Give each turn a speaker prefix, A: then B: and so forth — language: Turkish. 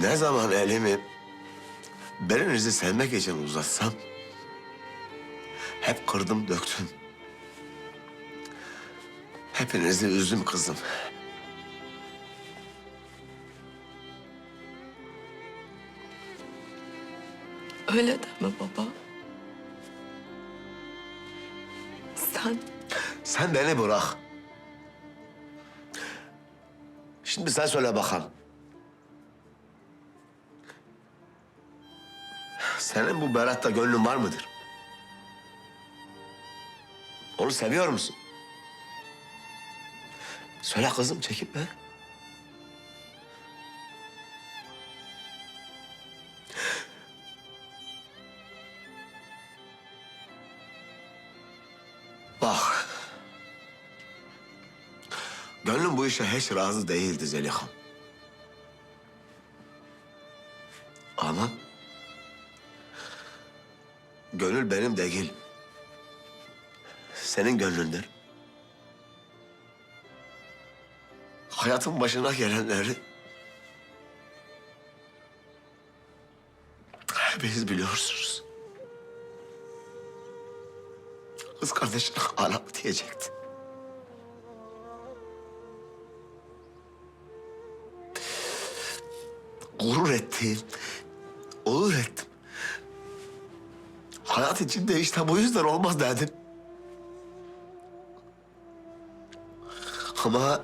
A: Ne zaman elimi birinizi sevmek için uzatsam hep kırdım döktüm. Hepinizi üzdüm kızım.
B: Öyle deme baba. Sen
A: Sen beni bırak. Şimdi sen söyle bakalım. Senin bu Berat'ta gönlün var mıdır? Onu seviyor musun? Söyle kızım çekinme. Bak. Gönlüm bu işe hiç razı değildi Zeliha'm. Ama... Gönül benim değil. Senin gönlündür. Hayatın başına gelenleri... Hepiniz biliyorsunuz. Kız kardeşine hala diyecekti? Gurur ettim. Olur ettim. Hayat içinde işte bu yüzden olmaz dedim. Ama